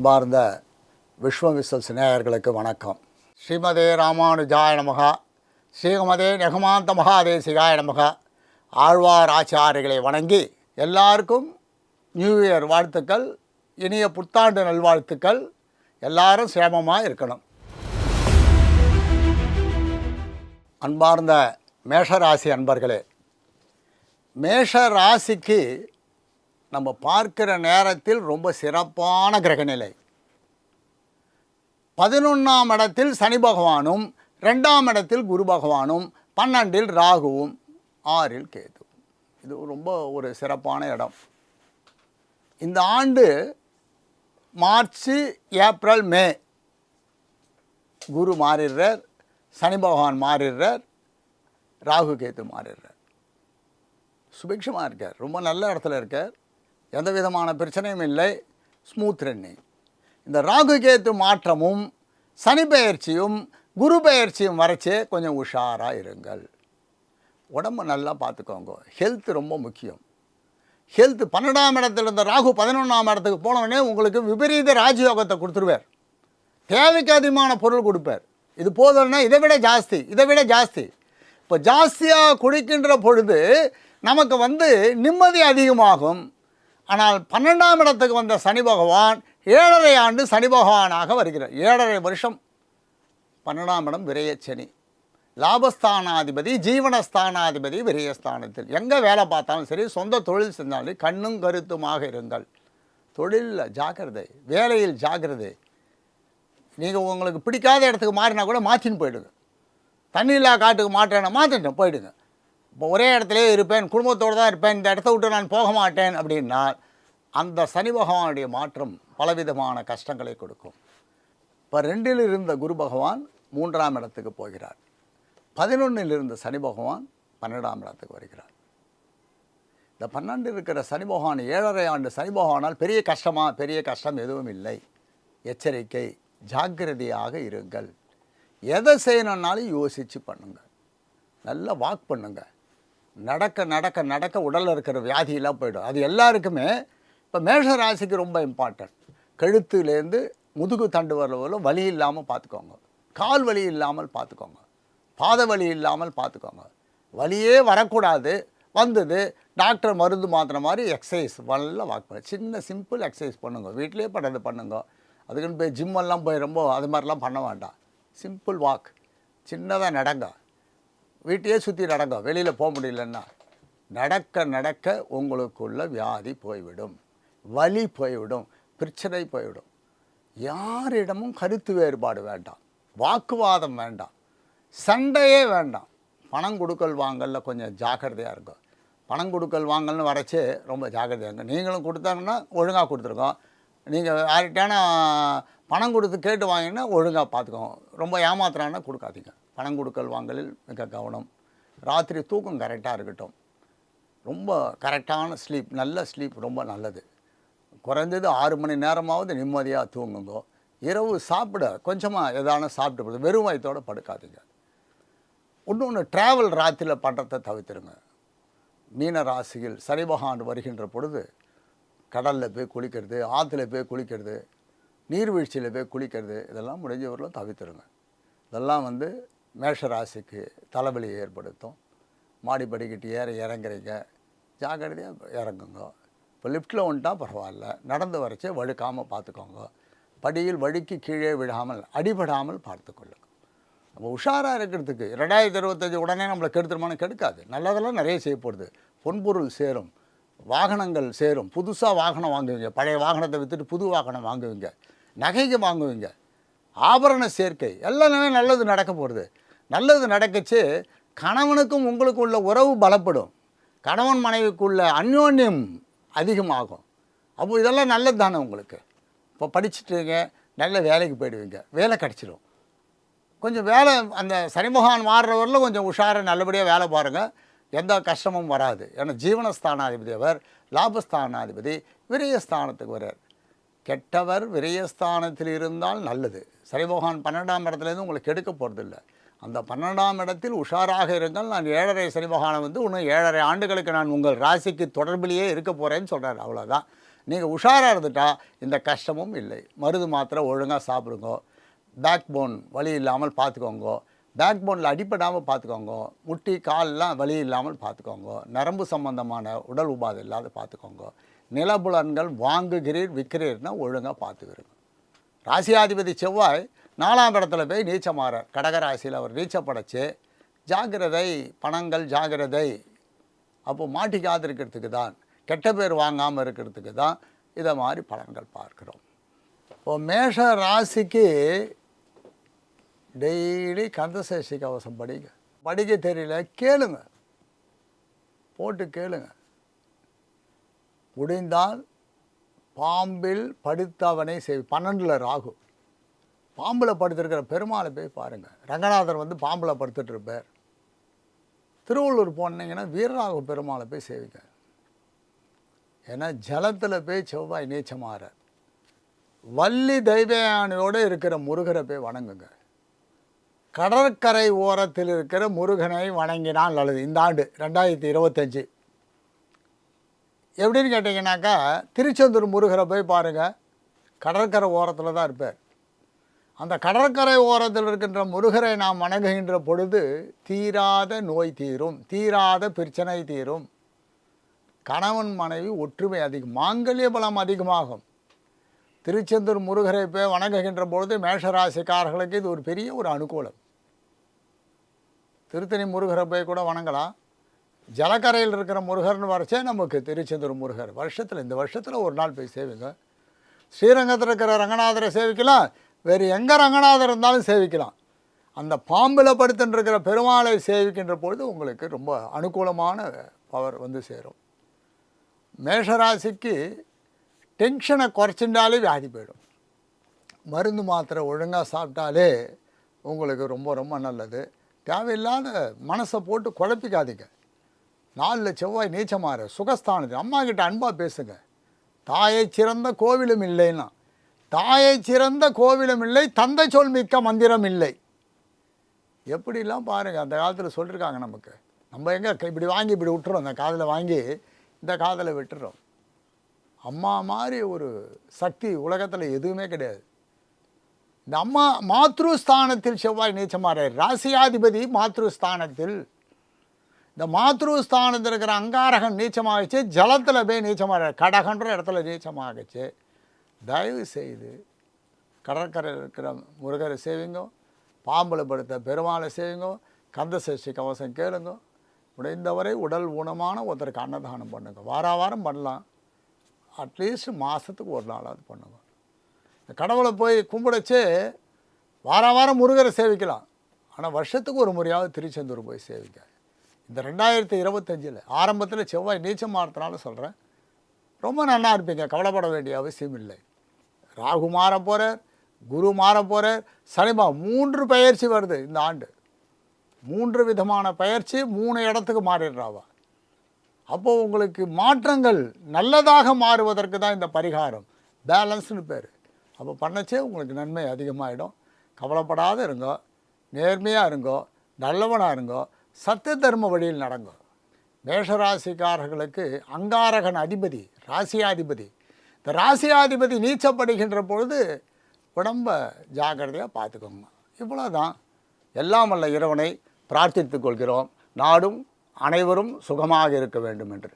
அன்பார்ந்த விஸ்வமிஸ்வல் சிநேகர்களுக்கு வணக்கம். ஸ்ரீமதே ராமானுஜாய நமகா. ஸ்ரீமதே நெகமாந்த மகாதேசிகாய நமகா. ஆழ்வார் ஆச்சாரிகளை வணங்கி எல்லாருக்கும் நியூ இயர் வாழ்த்துக்கள் இனிய புத்தாண்டு நல்வாழ்த்துக்கள். எல்லாரும் சேமமாக இருக்கணும். அன்பார்ந்த மேஷராசி அன்பர்களே மேஷ ராசிக்கு நம்ம பார்க்கிற நேரத்தில் ரொம்ப சிறப்பான கிரகநிலை. பதினொன்றாம் இடத்தில் சனி பகவானும் ரெண்டாம் இடத்தில் குரு பகவானும் பன்னெண்டில் ராகுவும் ஆறில் கேது. இது ரொம்ப ஒரு சிறப்பான இடம். இந்த ஆண்டு மார்ச் ஏப்ரல் மே குரு மாறிடுறார் சனி பகவான் மாறிடுறார் ராகு கேத்து மாறிடுறார். சுபிக்ஷமாக இருக்கார். ரொம்ப நல்ல இடத்துல இருக்கார். எந்த விதமான பிரச்சனையும் இல்லை. ஸ்மூத் ரன்னிங் இந்த ராகு கேத்து மாற்றமும் சனி பயிற்சியும் குரு பெயர்ச்சியும் வரைச்சே கொஞ்சம் உஷாராக இருங்கள். உடம்பு நல்லா பார்த்துக்கோங்க. ஹெல்த் ரொம்ப முக்கியம். ஹெல்த் பன்னெண்டாம் இடத்துல இருந்த ராகு பதினொன்றாம் இடத்துக்கு போனவுடனே உங்களுக்கு விபரீத ராஜயோகத்தை கொடுத்துருவார். தேவைக்கு அதிகமான பொருள் கொடுப்பார். இது போதும்னா இதை விட ஜாஸ்தி இதை விட ஜாஸ்தி. இப்போ ஜாஸ்தியாக குடிக்கின்ற பொழுது நமக்கு வந்து நிம்மதி அதிகமாகும். ஆனால் பன்னெண்டாம் இடத்துக்கு வந்த சனி பகவான் ஏழரை ஆண்டு சனி பகவானாக வருகிறார். ஏழரை வருஷம் பன்னெண்டாம் இடம் விரயச்சனி லாபஸ்தானாதிபதி ஜீவனஸ்தானாதிபதி விரயஸ்தானத்தில் எங்கே வேலை பார்த்தாலும் சரி சொந்த தொழில் செஞ்சாலும் கண்ணும் கருத்துமாக இருங்கள். தொழிலில் ஜாக்கிரதை வேலையில் ஜாக்கிரதை. நீங்கள் உங்களுக்கு பிடிக்காத இடத்துக்கு மாறினா கூட மாற்றின்னு போயிடுங்க. தண்ணி இல்லா காட்டுக்கு மாட்டேன்னா மாற்றிட்டேன் போயிடுங்க. இப்போ ஒரே இடத்துலயே இருப்பேன் குடும்பத்தோடு தான் இருப்பேன் இந்த இடத்த விட்டு நான் போக மாட்டேன் அப்படின்னா அந்த சனி பகவானுடைய மாற்றம் பலவிதமான கஷ்டங்களை கொடுக்கும். இப்போ ரெண்டில் இருந்த குரு பகவான் மூன்றாம் இடத்துக்கு போகிறார். பதினொன்றில் இருந்த சனி பகவான் பன்னெண்டாம் இடத்துக்கு வருகிறார். இந்த பன்னெண்டு இருக்கிற சனி பகவான் ஏழரை ஆண்டு சனி பகவானால் பெரிய கஷ்டமா பெரிய கஷ்டம் எதுவும் இல்லை. எச்சரிக்கை ஜாக்கிரதையாக இருங்கள். எதை செய்யணுன்னாலும் யோசித்து பண்ணுங்கள் நல்லா வாக் பண்ணுங்கள் நடக்க நடக்க நடக்க உடலில் இருக்கிற வியாதியெல்லாம் போயிடும். அது எல்லாருக்குமே இப்போ மேஷ ராசிக்கு ரொம்ப இம்பார்ட்டன்ட் கழுத்துலேருந்து முதுகு தண்டு வரல வலி இல்லாமல் பார்த்துக்கோங்க கால் வலி இல்லாமல் பார்த்துக்கோங்க பாத வலி இல்லாமல் பார்த்துக்கோங்க வலியே வரக்கூடாது. வந்தது டாக்டர் மருந்து மாத்திர மாதிரி எக்ஸசைஸ் நல்லா வாக் பண்ண. சின்ன சிம்பிள் எக்ஸசைஸ் பண்ணுங்க. வீட்டிலேயே பண்ணுறது பண்ணுங்க. அதுக்குன்னு போய் ஜிம்மெல்லாம் போய் ரொம்ப அது மாதிரிலாம் பண்ண வேண்டாம். சிம்பிள் வாக் சின்னதாக நடங்க. வீட்டையே சுற்றி நடங்க. வெளியில் போக முடியலன்னா நடக்க நடக்க உங்களுக்குள்ள வியாதி போய்விடும். வலி போய்விடும். பிரச்சனை போய்விடும். யாரிடமும் கருத்து வேறுபாடு வேண்டாம். வாக்குவாதம் வேண்டாம். சண்டையே வேண்டாம். பணம் கொடுக்கல் வாங்கல கொஞ்சம் ஜாக்கிரதையாக இருக்கும் பணம் கொடுக்கல் வாங்கல்னு வரைச்சே ரொம்ப ஜாக்கிரதையாக இருக்கும் நீங்களும் கொடுத்தாங்கன்னா ஒழுங்காக கொடுத்துருக்கோம் நீங்கள் யார்கிட்டான பணம் கொடுத்து கேட்டு வாங்கினா ஒழுங்காக பார்த்துக்கோங்க. ரொம்ப ஏமாத்துறாங்கன்னா கொடுக்காதீங்க. பணம் கொடுக்கல் வாங்கலில் மிக கவனம். ராத்திரி தூக்கம் கரெக்டாக இருக்கட்டும். ரொம்ப கரெக்டான ஸ்லீப் நல்ல ஸ்லீப் ரொம்ப நல்லது. குறைஞ்சது ஆறு மணி நேரமாவது நிம்மதியாக தூங்குங்க. இரவு சாப்பிட கொஞ்சமாக எதான சாப்பிட்டு வெறும் வயத்தோடு படுக்காதீங்க. ஒன்று ஒன்று ட்ராவல் ராத்திரியில் பண்ணுறதை தவிர்த்துருங்க. மீன ராசியில் சனி வருகின்ற பொழுது கடலில் போய் குளிக்கிறது ஆற்றுல போய் குளிக்கிறது நீர்வீழ்ச்சியில் போய் குளிக்கிறது இதெல்லாம் முடிஞ்சவர்களும் தவிர்த்துருங்க. இதெல்லாம் வந்து மேஷராசிக்கு தலைவலி ஏற்படுத்தும். மாடி ஏற இறங்குறீங்க. ஜாக்கிரதையாக இறங்குங்க. இப்போ லிஃப்ட்டில் வந்துட்டால் பரவாயில்ல. நடந்து வரைச்சே வழுக்காமல் பார்த்துக்கோங்க படியில் வழுக்கி கீழே விழாமல் அடிபடாமல் பார்த்துக்கொள்ளுங்க நம்ம உஷாராக இருக்கிறதுக்கு ரெண்டாயிரத்தி இருபத்தஞ்சி உடனே நம்மளை கெடுத்துருமானு கெடுக்காது. நல்லதெல்லாம் நிறைய செய்ய பொன்பொருள் சேரும். வாகனங்கள் சேரும். புதுசாக வாகனம் வாங்குவீங்க. பழைய வாகனத்தை விற்றுட்டு புது வாகனம் வாங்குவீங்க. நகைக்கு வாங்குவீங்க. ஆபரண சேர்க்கை. எல்லாமே நல்லது நடக்க போகிறது நல்லது நடக்குச்சு கணவனுக்கும் உங்களுக்கு உள்ள உறவு பலப்படும். கணவன் மனைவிக்குள்ள அந்யோன்யம் அதிகமாகும். அப்போ இதெல்லாம் நல்லது தானே உங்களுக்கு? இப்போ படிச்சுட்டுங்க நல்ல வேலைக்கு போயிடுவீங்க வேலை கிடச்சிடும் கொஞ்சம் வேலை அந்த சனிமுகான் மாறுறவரில் கொஞ்சம் உஷாராக நல்லபடியாக வேலை பாருங்கள் எந்த கஷ்டமும் வராது. ஏன்னா ஜீவனஸ்தானாதிபதி அவர் லாபஸ்தானாதிபதி விரயஸ்தானத்துக்கு வர்றார். கெட்டவர் விரயஸ்தானத்தில் இருந்தால் நல்லது. சனி பன்னெண்டாம் இடத்துலேருந்து உங்களுக்கு எடுக்க போகிறதில்ல அந்த பன்னெண்டாம் இடத்தில் உஷாராக இருங்கள் நான் ஏழரை சனி பகவானை வந்து இன்னும் ஏழரை ஆண்டுகளுக்கு நான் உங்கள் ராசிக்கு தொடர்பிலேயே இருக்க போகிறேன்னு சொல்கிறார் அவ்வளோதான் நீங்கள் உஷாராக இருந்துட்டால் இந்த கஷ்டமும் இல்லை. மருது மாத்திரை ஒழுங்காக சாப்பிடுங்க. பேக் போன் வலி இல்லாமல் பார்த்துக்கோங்க. பேக் போனில் அடிப்படாமல் பார்த்துக்கோங்க. முட்டி கால்லாம் வலி இல்லாமல் பார்த்துக்கோங்க. நரம்பு சம்பந்தமான உடல் உபாதை இல்லாத பார்த்துக்கோங்க. நிலபுலன்கள் வாங்குகிறீர் விற்கிறீர்னா ஒழுங்காக பார்த்துக்கிறீங்க. ராசியாதிபதி செவ்வாய் நாலாம் இடத்துல போய் நீச்சமாறார். கடகராசியில் அவர் நீச்சப்படைச்சு ஜாகிரதை பணங்கள் ஜாகிரதை. அப்போ மாட்டிக்காது இருக்கிறதுக்கு தான் கெட்ட பேர் வாங்காமல் இருக்கிறதுக்கு தான் இதை மாதிரி பலன்கள் பார்க்குறோம். இப்போ மேஷ ராசிக்கு டெய்லி கந்தசேஷி கவசம் படிங்க. படிக்க தெரியல கேளுங்க. போட்டு கேளுங்க. முடிந்தால் பாம்பில் படுத்தவனை செய் பன்னெண்டில் ராகு. பாம்பில் படுத்திருக்கிற பெருமாளை போய் பாருங்கள் ரங்கநாதர் வந்து பாம்பில் படுத்துட்டு இருப்பார். திருவள்ளூர் போனீங்கன்னா வீரராகு பெருமாளை போய் சேவிங்க. ஏன்னா ஜலத்தில் போய் செவ்வாய் நீச்சமாற. வள்ளி தெய்வயானையோடு இருக்கிற முருகரை போய் வணங்குங்க. கடற்கரை ஓரத்தில் இருக்கிற முருகனை வணங்கினால் நல்லது. இந்த ஆண்டு ரெண்டாயிரத்தி இருபத்தஞ்சி. எப்படின்னு கேட்டிங்கனாக்கா திருச்செந்தூர் முருகரை போய் பாருங்கள் கடற்கரை ஓரத்தில் தான் இருப்பார். அந்த கடற்கரை ஓரத்தில் இருக்கின்ற முருகரை நாம் வணங்குகின்ற பொழுது தீராத நோய் தீரும் தீராத பிரச்சனை தீரும். கணவன் மனைவி ஒற்றுமை அதிகம் மாங்கல்ய பலம் அதிகமாகும். திருச்செந்தூர் முருகரை போய் வணங்குகின்ற பொழுது மேஷராசிக்காரர்களுக்கு இது ஒரு பெரிய ஒரு அனுகூலம். திருத்தணி முருகரை போய் கூட வணங்கலாம். ஜலக்கரையில் இருக்கிற முருகர்னு வரைச்சே நமக்கு திருச்செந்தூர் முருகர். வருஷத்தில் இந்த வருஷத்தில் ஒரு நாள் போய் சேவிங்க. ஸ்ரீரங்கத்தில் இருக்கிற ரங்கநாதரை சேவிக்கலாம். வேறு எங்கே ரங்கநாதர் இருந்தாலும் சேவிக்கலாம். அந்த பாம்பில் படுத்துட்டுருக்கிற பெருமாளை சேவிக்கின்ற பொழுது உங்களுக்கு ரொம்ப அனுகூலமான பவர் வந்து சேரும். மேஷராசிக்கு டென்ஷனை குறைச்சிட்டாலே வியாதி போயிடும். மருந்து மாத்திரை ஒழுங்காக சாப்பிட்டாலே உங்களுக்கு ரொம்ப ரொம்ப நல்லது. தேவையில்லாத மனசை போட்டு குழப்பிக்காதீங்க. நாலில் செவ்வாய் நீச்சமாறு சுகஸ்தானது அம்மா கிட்ட அன்பாக பேசுங்க. தாயை சிறந்த கோவிலும் இல்லைன்னா. தாயை சிறந்த கோவிலும் இல்லை தந்தை சொல் மிக்க மந்திரம் இல்லை. எப்படிலாம் பாருங்கள் அந்த காலத்தில் சொல்லியிருக்காங்க நமக்கு. நம்ம எங்கே இப்படி வாங்கி இப்படி விட்டுறோம் அந்த காதில் வாங்கி இந்த காதில் விட்டுறோம். அம்மா மாதிரி ஒரு சக்தி உலகத்தில் எதுவுமே கிடையாது. இந்த அம்மா மாத்ருஸ்தானத்தில் செவ்வாய் நீச்சமாற ராசியாதிபதி மாத்ருஸ்தானத்தில். இந்த மாத்ருஸ்தானத்தில் இருக்கிற அங்காரகன் நீச்சமாகிச்சு ஜலத்தில் போய் நீச்சமாக கடகன்ற இடத்துல நீச்சமாகிச்சு. தயவு செய்து கடற்கரையில் இருக்கிற முருகரை சேவிங்கோ பாம்பில் படுத்த பெருமாளை சேவிங்கோ கந்த சஷ்டி கவசம் கேளுங்க முடிந்தவரை உடல் ஊனமான ஒருத்தருக்கு அன்னதானம் பண்ணுங்க. வார வாரம் பண்ணலாம். அட்லீஸ்ட் மாதத்துக்கு ஒரு நாளாவது பண்ணுங்க. இந்த கடவுளை போய் கும்பிடச்சு வார வாரம் முருகரை சேவிக்கலாம். ஆனால் வருஷத்துக்கு ஒரு முறையாவது திருச்செந்தூர் போய் சேவிக்க இந்த ரெண்டாயிரத்தி இருபத்தஞ்சில் ஆரம்பத்தில் செவ்வாய் நீச்சம் மாறத்தினால சொல்கிறேன் ரொம்ப நல்லா இருப்பீங்க. கவலைப்பட வேண்டிய அவசியம் இல்லை. ராகு மாற போகிறார் குரு மாற போகிறார் சனிமா மூன்று பயிற்சி வருது இந்த ஆண்டு. மூன்று விதமான பயிற்சி மூணு இடத்துக்கு மாறிடுறாவா அப்போது உங்களுக்கு மாற்றங்கள் நல்லதாக மாறுவதற்கு தான் இந்த பரிகாரம். பேலன்ஸ்னு பேர். அப்போ பண்ணச்சே உங்களுக்கு நன்மை அதிகமாகிடும் கவலைப்படாத இருங்கோ. நேர்மையாக இருங்கோ. நல்லவனாக இருங்கோ. சத்திய தர்ம வழியில் நடங்கோ. மேஷராசிக்காரர்களுக்கு அங்காரகன் அதிபதி ராசியாதிபதி இந்த ராசியாதிபதி நீச்சப்படுகின்ற பொழுது உடம்ப ஜாக்கிரதையாக பார்த்துக்கோங்க. இவ்வளோதான் எல்லாம் வல்ல இறைவனை பிரார்த்தித்துக் கொள்கிறோம். நாடும் அனைவரும் சுகமாக இருக்க வேண்டும் என்று.